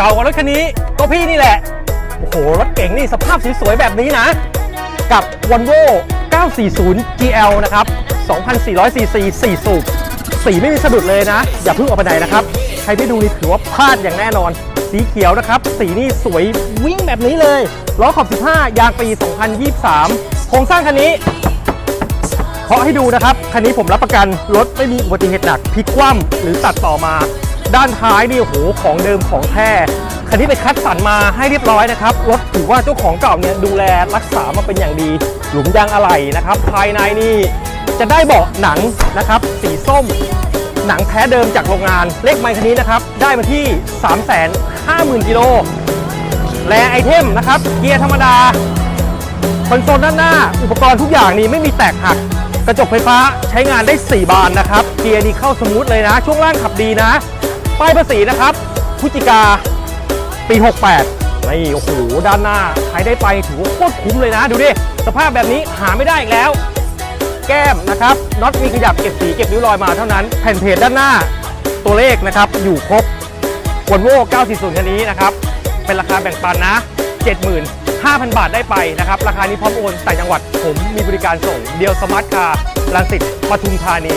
เก่ากว่ารถคันนี้ก็พี่นี่แหละ โอ้โห รถเก๋งนี่สภาพสวยๆแบบนี้นะ กับ Volvo 940 GL นะครับ 2,400 cc 4 สูบสีไม่มีสะดุดเลยนะ อย่าเพิ่งออกไปไหนนะครับ ใครไม่ดูนี่ถือว่าพลาดอย่างแน่นอน สีเขียวนะครับ สีนี่สวยวิ่งแบบนี้เลยล้อขอบ 15 ยางปี 2023 โครงสร้างคันนี้เคาะให้ดูนะครับ คันนี้ผมรับประกันรถไม่มีอุบัติเหตุหนักพลิกคว่ำหรือตัดต่อมา ด้านท้ายนี่โอ้โหของเดิมของแท้คันนี้ไปคัดสรรมาให้เรียบร้อยนะครับรถถือว่าเจ้าของเก่าเนี่ยดูแลรักษามาเป็นอย่างดี หลุมยางอะไหล่นะครับ ภายในนี่จะได้เบาะหนังนะครับ สีส้ม หนังแท้เดิมจากโรงงานเลขไมค์คันนี้นะครับ ได้มาที่ 350,000กิโลแลไอเทมนะครับ เกียร์ธรรมดาคอนโซลด้านหน้า อุปกรณ์ทุกอย่างนี่ไม่มีแตกหัก กระจกไฟฟ้าใช้งานได้ 4 บานนะครับ เกียร์นี่เข้าสมูทเลยนะ ช่วงล่างขับดีนะ ป้ายภาษีนะครับพฤศจิกาปี 68นี่โอ้โหด้านหน้าใครได้ไปถือว่าโคตรคุ้มเลยนะ ดูดิ สภาพแบบนี้หาไม่ได้อีกแล้ว แก้มนะครับน็อตมีขยับเก็บสีเก็บริ้วรอยมาเท่านั้น แผ่นเพจด้านหน้าตัวเลขนะครับ อยู่ครบวอลโว่940คันนี้นะครับ เป็นราคาแบ่งปันนะ 75,000 บาทได้ไปนะครับ ราคานี้พร้อมโอนต่จังหวัดผมมีบริการส่งเดียวสมาร์ทคาร์ลังสิตปทุมธานี